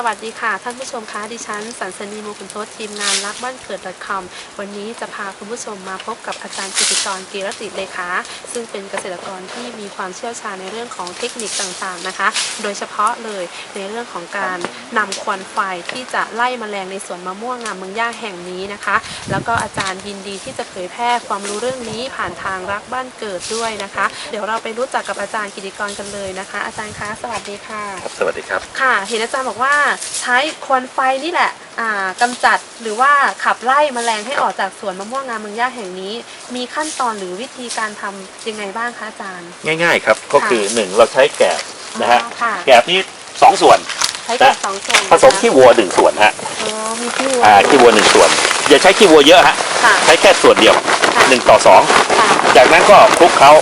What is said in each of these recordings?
สวัสดีค่ะ ท่านผู้ชมคะดิฉันสันสนีมูคุณโทษทีมงานรักบ้านเกิด .com วันนี้จะพาคุณผู้ชมมาพบกับอาจารย์กิติกรกีรติเลขาซึ่งเป็นเกษตรกรที่มีความเชี่ยวชาญในเรื่องของเทคนิคต่างๆนะคะ โดยเฉพาะเลยในเรื่องของการนำควันไฟที่จะไล่แมลงในสวนมะม่วงงามเมืองย่าแห่งนี้นะคะ แล้วก็อาจารย์ยินดีที่จะเผยแพร่ความรู้เรื่องนี้ผ่านทางรักบ้านเกิดด้วยนะคะ เดี๋ยวเราไปรู้จักกับอาจารย์กิติกรกันเลยนะคะ อาจารย์คะสวัสดีค่ะครับสวัสดีครับค่ะ เห็นอาจารย์บอกว่าใช้ควันไฟนี่แหละอ่ากำจัดหรือว่าขับไล่แมลงให้ออกจากสวนมะม่วงงามเมืองย่าแห่งนี้ มีขั้นตอนหรือวิธีการทำยังไงบ้างคะอาจารย์ ง่ายๆครับก็คือหนึ่งเราใช้แกบนะฮะอ๋อค่ะแกบนี้สองส่วนใช้แค่สองส่วนผสมขี้วัวหนึ่งส่วนฮะอ๋อมีขี้วัวอ่าขี้วัวหนึ่งส่วน อย่าใช้ขี้วัวเยอะฮะค่ะใช้แค่ส่วนเดียวค่ะหนึ่งต่อสองค่ะจากนั้นก็คลุกเคล้า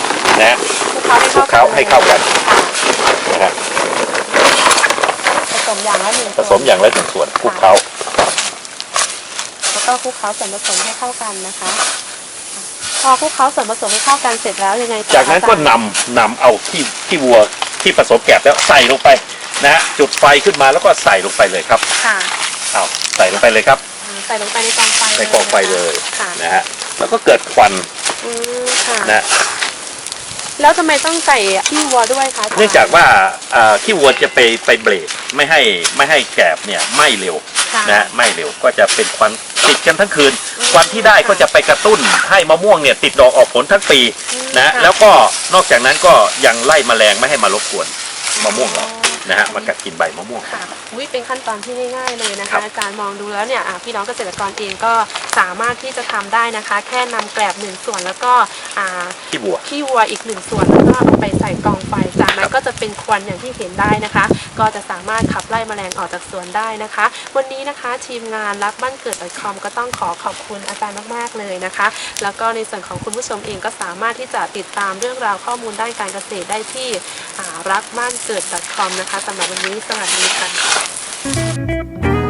นะฮะคลุกเคล้าให้เข้าคลุกเคล้าให้เข้ากันค่ะนะฮะผ สมอย่างละหนึ่งผสมอย่างละหนึ่งส่วนคลุกเคล้าแล้วก็คลุกเคล้าส่วนผสมให้เข้ากันนะคะ พอคลุกเคล้าส่วนผสมให้เข้ากันเสร็จแล้วยังไงต่อจากนั้นก็อจรย์นำนำเอาขี้ขี้วัวที่ผสมแกบแล้วใส่ลงไปนะฮะจุดไฟขึ้นมาแล้วก็ใส่ลงไปเลยครับค่ะเอาใส่ลงไปเลยครับ ใส่ลงไปในกองไฟในกองไฟเลยค่ะนะฮะแล้วก็เกิดควันอืมค่ะนะ แล้วทำไมต้องใส่ขี้วัวด้วยคะเนื่องจากว่าอ่าขี้วัวจะไปไปเบรกไม่ให้ไม่ให้แกบเนี่ยไหม้เร็วค่ะ นะฮะไหม้เร็วก็จะเป็นควันติดกันทั้งคืนควันที่ได้ก็จะไปกระตุ้นให้มะม่วงเนี่ยติดดอกออกผลทั้งปีอืมนะฮะค่ะ แล้วก็นอกจากนั้นก็ยังไล่แมลงไม่ให้มารบกวนมะม่วงเรา นะฮะมากัดกินใบมะม่วง ค่ะอุ้ยเป็นขั้นตอนที่ง่ายๆเลยนะครัคะบอาจารย์มองดูแล้วเนี่ยอะพี่น้องเกษตรกรเองก็สามารถที่จะทำได้นะคะ แค่นำแกลบหนึ่งส่วนแล้วก็อ่าขี้วัว ขี้วัวอีกหนึ่งส่วนแล้วก็เอาไปใส่กองไฟจากนั้นก็จะเป็นควันอย่างที่เห็นได้นะคะ ก็จะสามารถขับไล่แมลงออกจากสวนได้นะคะ วันนี้นะคะทีมงานรักบ้านเกิด .com ก็ต้องขอขอบคุณอาจารย์มากๆเลยนะคะ แล้วก็ในส่วนของคุณผู้ชมเองก็สามารถที่จะติดตามเรื่องราวข้อมูลด้านการเกษตรได้ที่อ่ารักบ้านเกิด .com นะคะสำหรับวันนี้สวัสดีค่ะ